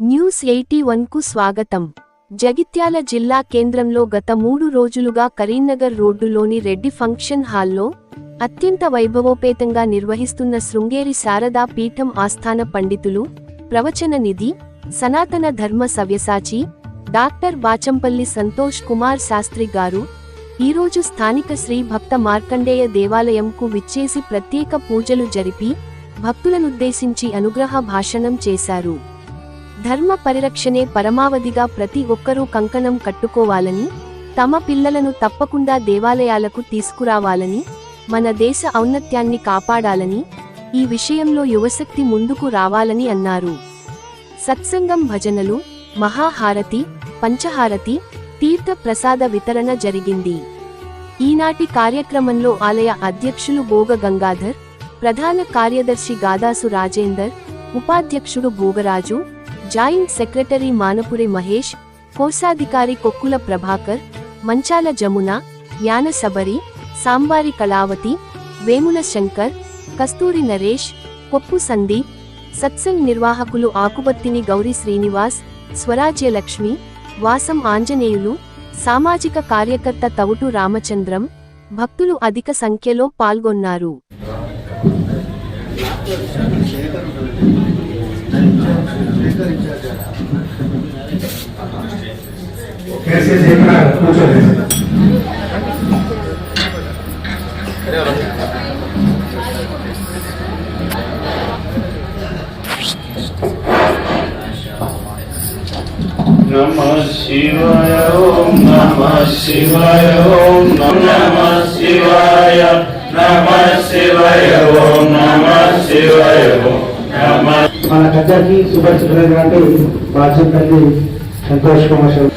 News eighty వన్కు స్వాగతం. జగిత్యాల జిల్లా కేంద్రంలో గత మూడు రోజులుగా కరీంనగర్ రోడ్డులోని రెడ్డి ఫంక్షన్ హాల్లో అత్యంత వైభవోపేతంగా నిర్వహిస్తున్న శృంగేరి శారదా పీఠం ఆస్థాన పండితులు ప్రవచన నిధి సనాతన ధర్మ సవ్యసాచి డాక్టర్ బాచంపల్లి సంతోష్ కుమార్ శాస్త్రి గారు ఈరోజు స్థానిక శ్రీ భక్త మార్కండేయ దేవాలయంకు విచ్చేసి ప్రత్యేక పూజలు జరిపి భక్తులనుద్దేశించి అనుగ్రహ భాషణం చేశారు. ధర్మ పరిరక్షణే పరమావధిగా ప్రతి ఒక్కరూ కంకణం కట్టుకోవాలని తమ పిల్లలను తప్పకుండా దేవాలయాలకు తీసుకురావాలని మన దేశ ఔన్నత్యాన్ని కాపాడాలని ఈ విషయంలో యువశక్తి ముందుకు రావాలని అన్నారు. సత్సంగం భజనలు మహాహారతి పంచహారతి తీర్థ ప్రసాద వితరణ జరిగింది. ఈనాటి కార్యక్రమంలో ఆలయ అధ్యక్షులు భోగ గంగాధర్ ప్రధాన కార్యదర్శి గాదాసు రాజేందర్ ఉపాధ్యక్షుడు భోగరాజు జాయింట్ సెక్రటరీ మానపురి మహేష్ కోశాధికారి కొక్కుల ప్రభాకర్ మంచాల జమున యాన సబరి సాంబారి కళావతి వేముల శంకర్ కస్తూరి నరేష్ కొప్పు సందీప్ సత్సంగ్ నిర్వాహకులు ఆకుబత్తిని గౌరీ శ్రీనివాస్ స్వరాజ్యలక్ష్మి వాసం ఆంజనేయులు సామాజిక కార్యకర్త తవుటు రామచంద్రం భక్తులు అధిక సంఖ్యలో పాల్గొన్నారు. కమిషనర్ ఇన్ఛార్జ్ కేసీఆర్ చెప్పిన కూర్చోలేదు నమ శివాయ ఓం నమ శివాయ ఓం నమ శివాయ నమ శివాయ ఓం నమ శివాయ ఓం మన పెద్దకి సుపరిచితులైనటువంటి బాధ్యతల్లి సంతోష్ కుమార్ శర్మ.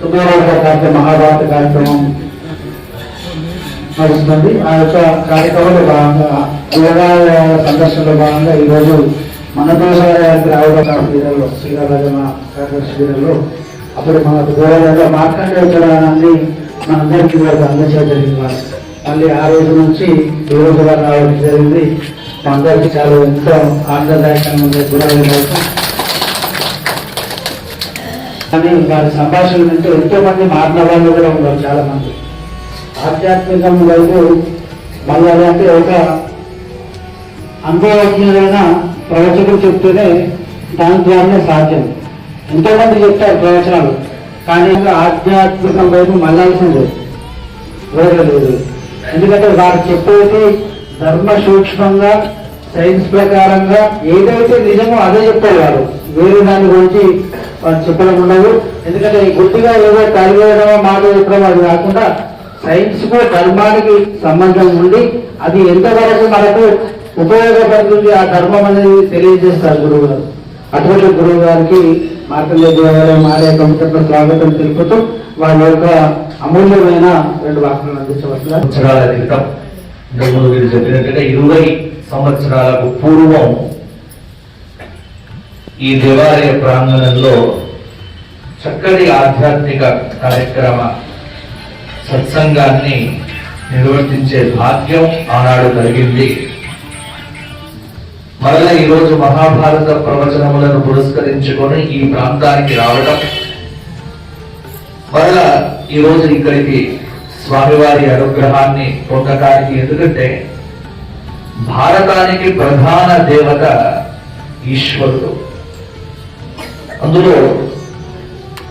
తొమ్మిదవ కార్యక్రమం మహాభారత కార్యక్రమం నడుస్తుంది. ఆ యొక్క కార్యక్రమంలో భాగంగా దేవాలయ సందర్శనలో భాగంగా ఈరోజు మన దేవాలయానికి రావడం శిబిరంలో శ్రీరాజమ శిబిరంలో అప్పుడు మన దేవాలయంలో మాట్లాడే విధానాన్ని మనందరికీ అందజేయడం జరిగింది. మళ్ళీ ఆ రోజు నుంచి ఈ రోజు వరకు రావడం జరిగింది. అందరికీ చాలా ఎంతో ఆనందదాయకంగా ఉంది కానీ వారి సంభాషణ వింటూ ఎంతో మంది మారిన వాళ్ళు కూడా ఉన్నారు చాలా మంది ఆధ్యాత్మికం వైపు మళ్ళీ అంటే ఒక అనుభవజ్ఞులైన ప్రవచకులు చెప్తేనే దాని ద్వారానే సాధ్యం. ఎంతో మంది చెప్తారు ప్రవచనాలు కానీ ఆధ్యాత్మికం వైపు మళ్ళాల్సిందే. వేరే లేదు. ఎందుకంటే వారు చెప్పేది ధర్మ సూక్ష్మంగా సైన్స్ ప్రకారంగా ఏదైతే నిజమో అదే చెప్తారు వారు వేరే దాని గురించి వారు చెప్పడం ఉండదు. ఎందుకంటే ఈ గుడ్డిగా ఏదో కలిగేయడమో మాట చెప్పడం అది కాకుండా సైన్స్కు ధర్మానికి సంబంధం ఉండి అది ఎంతవరకు మనకు ఉపయోగపడుతుంది ఆ ధర్మం అనేది తెలియజేస్తారు గురువు గారు అటువంటి గురువు గారికి మార్కండే దేవాలయం ఆలయ కమిటీలో స్వాగతం తెలుపుతూ వాళ్ళ యొక్క అమూల్యమైన రెండు వాహనాలు అందించవలసిన ఇంతకుముందు మీరు చెప్పినట్టుగా ఇరవై సంవత్సరాలకు పూర్వం ఈ దేవాలయ ప్రాంగణంలో చక్కటి ఆధ్యాత్మిక కార్యక్రమ సత్సంగాన్ని నిర్వర్తించే భాగ్యం ఆనాడు కలిగింది. మరలా ఈరోజు మహాభారత ప్రవచనములను పురస్కరించుకొని ఈ ప్రాంతానికి రావడం మరలా ఈ రోజు ఇక్కడికి స్వామివారి అనుగ్రహాన్ని పొందటానికి ఎందుకంటే భారతానికి ప్రధాన దేవత ఈశ్వరుడు. అందులో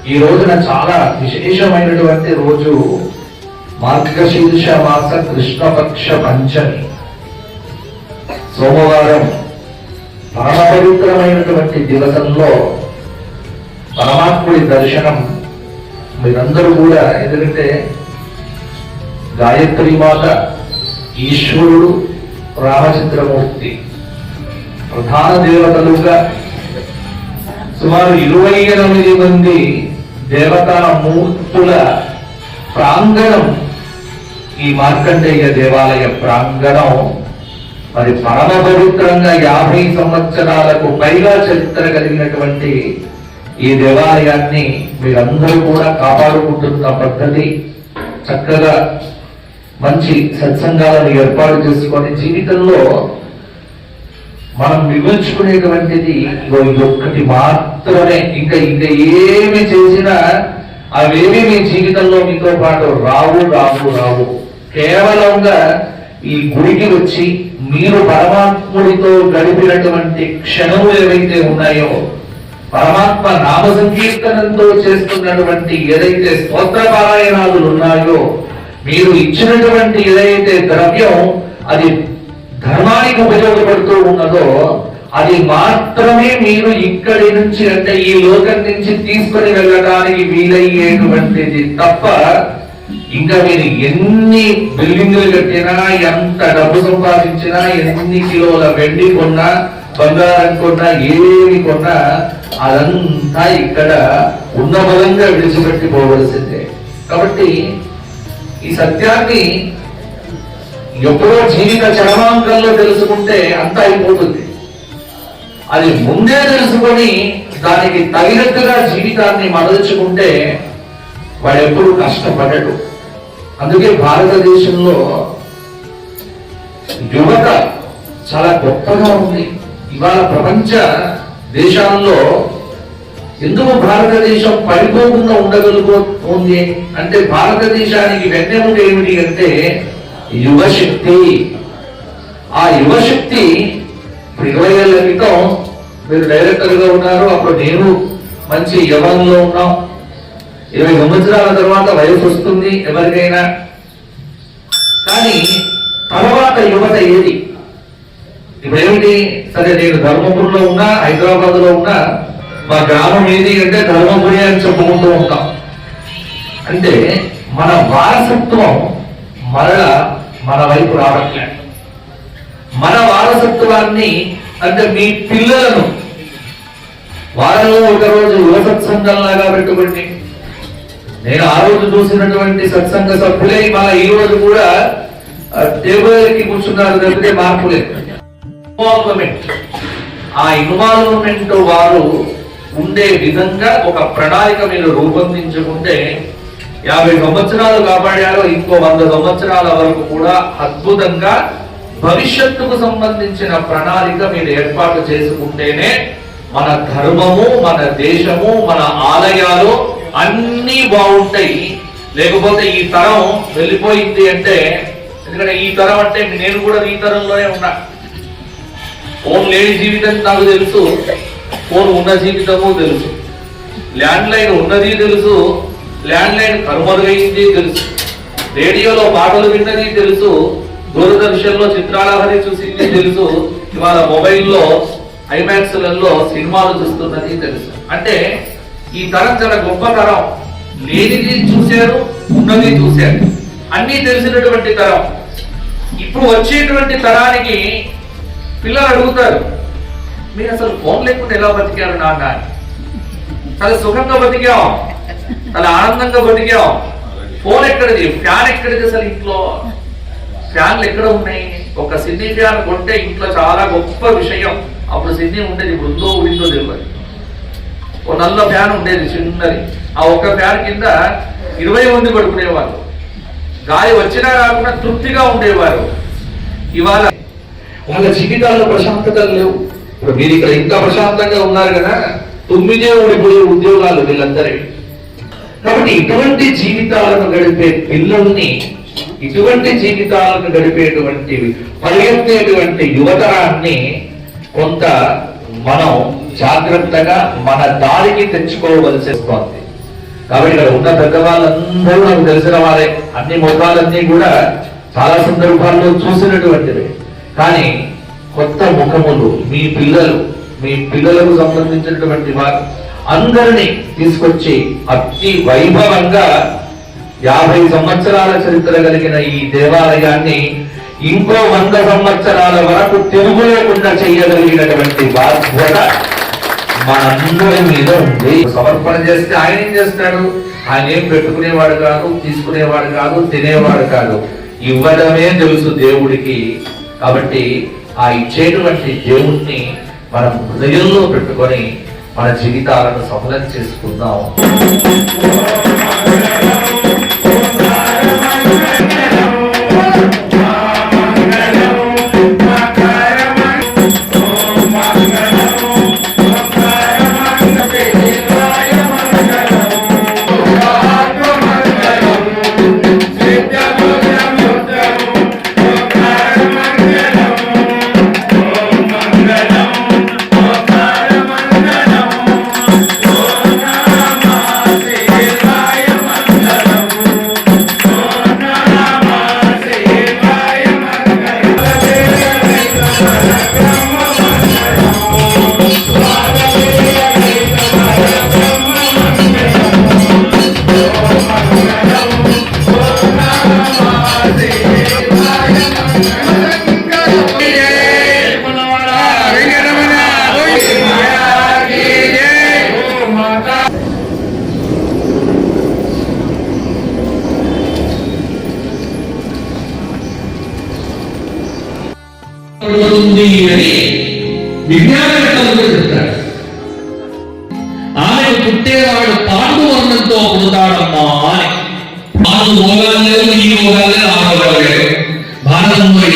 ఈ రోజున చాలా విశేషమైనటువంటి రోజు మార్గశీర్ష మాస కృష్ణపక్ష పంచమి. సోమవారం పరమ పవిత్రమైనటువంటి దివసంలో పరమాత్ముడి దర్శనం మీరందరూ కూడా ఎందుకంటే గాయత్రి మాత ఈశ్వరుడు రామచంద్రమూర్తి. ప్రధాన దేవతలుగా సుమారు ఇరవై ఎనిమిది మంది దేవతా మూర్తుల ప్రాంగణం ఈ మార్కండేయ దేవాలయ ప్రాంగణం. మరి పరమ పవిత్రంగా యాభై సంవత్సరాలకు పైగా చరిత్ర కలిగినటువంటి ఈ దేవాలయాన్ని మీరందరూ కూడా కాపాడుకుంటున్న పద్ధతి చక్కగా మంచి సత్సంగాలను ఏర్పాటు చేసుకొని జీవితంలో మనం మిగుల్చుకునేటువంటిది ఇగో ఇదొక్కటి ఒక్కటి మాత్రమే. ఇంకా ఇంకా ఏమి చేసినా అవేమి మీ జీవితంలో మీతో పాటు రావు రావు రావు. కేవలంగా ఈ గుడికి వచ్చి మీరు పరమాత్ముడితో గడిపినటువంటి క్షణములు ఏవైతే ఉన్నాయో పరమాత్మ నామ సంకీర్తనంతో చేస్తున్నటువంటి ఏదైతే స్తోత్ర పారాయణాలు ఉన్నాయో మీరు ఇచ్చినటువంటి ఏదైతే ద్రవ్యం అది ధర్మానికి ఉపయోగపడుతూ ఉన్నదో అది మాత్రమే మీరు ఇక్కడి నుంచి అంటే ఈ లోకం నుంచి తీసుకుని వెళ్ళడానికి వీలయ్యేటువంటిది తప్ప ఇంకా మీరు ఎన్ని బిల్డింగులు కట్టినా ఎంత డబ్బు సంపాదించినా ఎన్ని కిలోల వెండి కొన్నా బంగారం కొన్నా ఏమి కొన్నా అదంతా ఇక్కడ ఉన్న బలంగా విడిచిపెట్టి పోవలసిందే కాబట్టి ఈ సత్యాన్ని ఎప్పుడో జీవిత చరమాంకంలో తెలుసుకుంటే అంతా అయిపోతుంది. అది ముందే తెలుసుకొని దానికి తగినట్టుగా జీవితాన్ని మరల్చుకుంటే వాడు ఎప్పుడు కష్టపడడు. అందుకే భారతదేశంలో యువత చాలా గొప్పగా ఉంది. ఇవాళ ప్రపంచ దేశాల్లో ఎందుకు భారతదేశం పడిపోకుండా ఉండగలుగుతుంది? అంటే భారతదేశానికి వెన్నెముక ఏమిటి అంటే యువశక్తి. ఆ యువశక్తి ఇప్పుడు ఇరవై ఏళ్ళ క్రితం మీరు డైరెక్టర్గా ఉన్నారు అప్పుడు నేను మంచి యవనంలో ఉన్నాం. ఇరవై సంవత్సరాల తర్వాత వయసు వస్తుంది ఎవరికైనా. కానీ తర్వాత యువత ఏది? ఇప్పుడు ఏమిటి సరే నేను ధర్మపురంలో ఉన్నా హైదరాబాద్లో ఉన్నా మా గ్రామం ఏది అంటే ధర్మపురి అని చెప్పుకుంటూ ఉంటాం. అంటే మన వారసత్వం మరల మన వైపు రావట్లేదు మన వారసత్వాన్ని అంటే మీ పిల్లలను వారంలో ఒక రోజు యువ సత్సంగంలాగా పెట్టుకోండి. నేను ఆ రోజు చూసినటువంటి సత్సంగ సభ్యులే మన ఈ రోజు కూడా ఆ, కూర్చున్నారు తప్పితే మార్పు లేదు. ఇన్వాల్వ్మెంట్ ఆ ఇన్వాల్వ్మెంట్ వారు ఉండే విధంగా ఒక ప్రణాళిక మీరు రూపొందించుకుంటే యాభై సంవత్సరాలు కాపాడారో ఇంకో వంద సంవత్సరాల వరకు కూడా అద్భుతంగా భవిష్యత్తుకు సంబంధించిన ప్రణాళిక మీరు ఏర్పాటు చేసుకుంటేనే మన ధర్మము మన దేశము మన ఆలయాలు అన్నీ బాగుంటాయి. లేకపోతే ఈ తరం వెళ్ళిపోయింది అంటే ఎందుకంటే ఈ తరం అంటే నేను కూడా ఈ తరంలోనే ఉన్నా. ఫోన్ లేని జీవితం నాకు తెలుసు. ఫోన్ ఉన్న జీవితము తెలుసు. ల్యాండ్ లైన్ ఉన్నది తెలుసు. ల్యాండ్ లైన్ కనుమరుగైంది తెలుసు. రేడియోలో పాటలు విన్నది తెలుసు. దూరదర్శన్లో చిత్రాలహరి చూసింది తెలుసు. ఇవాళ మొబైల్లో ఐమాక్స్లలో సినిమాలు చూస్తున్నది తెలుసు. అంటే ఈ తరం చాలా గొప్ప తరం. లేనిది చూశారు ఉన్నది చూశారు. అన్నీ తెలిసినటువంటి తరం. ఇప్పుడు వచ్చేటువంటి తరానికి పిల్లలు అడుగుతారు మీరు అసలు ఫోన్ లేకుండా ఎలా బతికారు నాన్న? చాలా సుఖంగా బతికాం చాలా ఆనందంగా బతికాం ఫోన్ ఎక్కడిది? ఫ్యాన్ ఎక్కడిది అసలు ఇంట్లో? ఫ్యాన్లు ఎక్కడ ఉన్నాయి? ఒక సిడ్నీ ఫ్యాన్ కొంటే ఇంట్లో చాలా గొప్ప విషయం. అప్పుడు సిడ్నీ ఉండేది ఇప్పుడు ఉందో ఉందో తెలియదు. ఓ నల్ల ఫ్యాన్ ఉండేది చిన్నది. ఆ ఒక్క ఫ్యాన్ కింద ఇరవై మంది పడుకునేవారు గాలి వచ్చినా రాకుండా తృప్తిగా ఉండేవారు. ఇవాళ వాళ్ళ జీవితాల్లో ప్రశాంతతలు లేవు. మీరు ఇక్కడ ఇంకా ప్రశాంతంగా ఉన్నారు కదా తొమ్మిదే ఓడిపోయే ఉద్యోగాలు వీళ్ళందరి. కాబట్టి ఇటువంటి జీవితాలను గడిపే పిల్లల్ని ఇటువంటి జీవితాలను గడిపేటువంటి పరిగెత్తేటువంటి యువతరాన్ని కొంత మనం జాగ్రత్తగా మన దారికి తెచ్చుకోవలసి వస్తుంది. కాబట్టి ఇక్కడ ఉన్న పెద్దవాళ్ళందరూ నాకు తెలిసిన వారే. అన్ని ముఖాలన్నీ కూడా చాలా సందర్భాల్లో చూసినటువంటివి. కానీ కొత్త ముఖములు మీ పిల్లలు మీ పిల్లలకు సంబంధించినటువంటి వారు అందరినీ తీసుకొచ్చి అతి వైభవంగా యాభై సంవత్సరాల చరిత్ర కలిగిన ఈ దేవాలయాన్ని ఇంకో వంద సంవత్సరాల వరకు తిరుగు లేకుండా చేయగలిగినటువంటి బాధ్యత మనందరి మీద ఉంది. సమర్పణ చేస్తే ఆయన ఏం చేస్తాడు? ఆయన ఏం పెట్టుకునేవాడు కాదు తీసుకునేవాడు కాదు తినేవాడు కాదు. ఇవ్వడమే తెలుసు దేవుడికి. కాబట్టి ఆ ఇచ్చేటువంటి దేవుణ్ణి మనం హృదయంలో పెట్టుకొని మన జీవితాలను సఫలం చేసుకుందాం.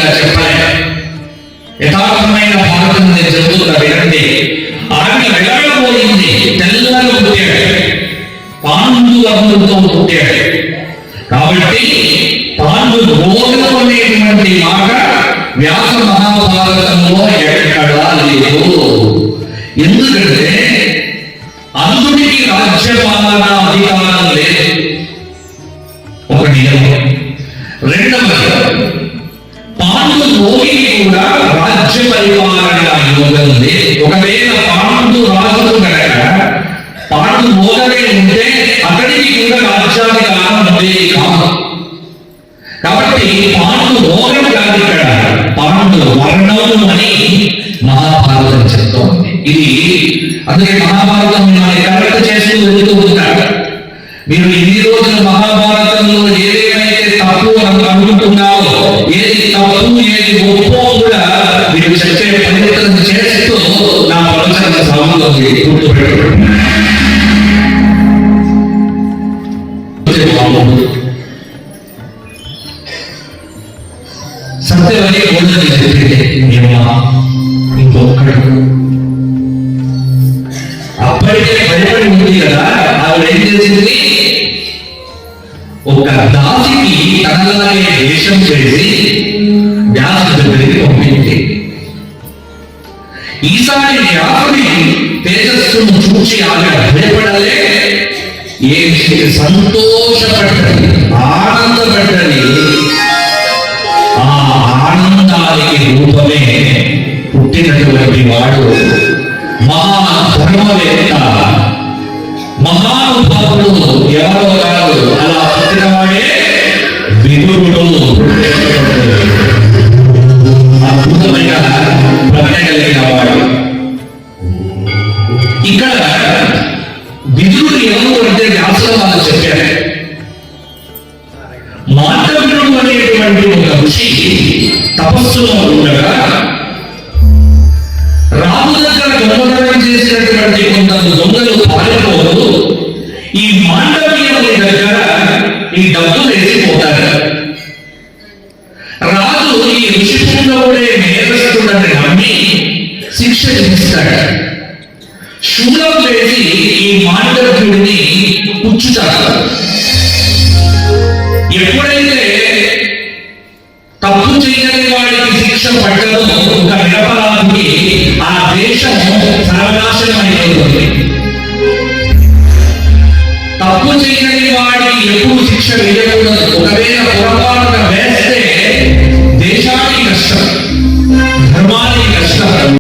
భారతంలో ఇలా చెప్పాలి యథార్థమైన భారతం నేను చెబుతున్నా వినండి. ఆమె వెళ్ళకపోయింది తెల్లగా పుట్టాడు. పాండు వర్ణంతో పుట్టాడు. కాబట్టి పాండు భోజనం అనేటువంటి మాట వ్యాస మహాభారతంలో ఎక్కడా లేదు. ఎందుకంటే అందుడికి రాజ్యపాలన అధికారం లేదు. ఒక నియమం. రెండవ పాండు రోగికి కూడా రాజ్య పరిపాలన యోగం లేదు ఒకవేళ పాండు రాజు కనుక పాండు మోగమే ఉంటే అతడికి కూడా రాజ్యాధికారం ఉండేది కాదు. కాబట్టి పాండు రోగం కాదు ఇక్కడ. పాండు వర్ణము అని మహాభారతం చెప్తోంది. ఇది అందుకే మహాభారతం మిమ్మల్ని కరెక్ట్ చేస్తూ వెళుతూ ఉంటారు. మీరు ఇన్ని రోజులు మహాభారతంలో ఏదేమైతే తప్పు అని అనుకుంటున్నారో ప్రవచన సభలో గుర్తుపెట్టుకుంటున్నాను సత్యవతి కోడలి చెప్పింది ఇంకొకడు అప్పటికే భయపడి ఉంది కదా ఆవిడ ఏం చేసింది? ఒక దాసికి తనలాగే వేషం చేసి వ్యాసం ఈసారి వ్యాసుని తేజస్సును చూసి ఆవిడ భయపడలే ఏమి సంతోషపడ్డది ఆనందపడ్డది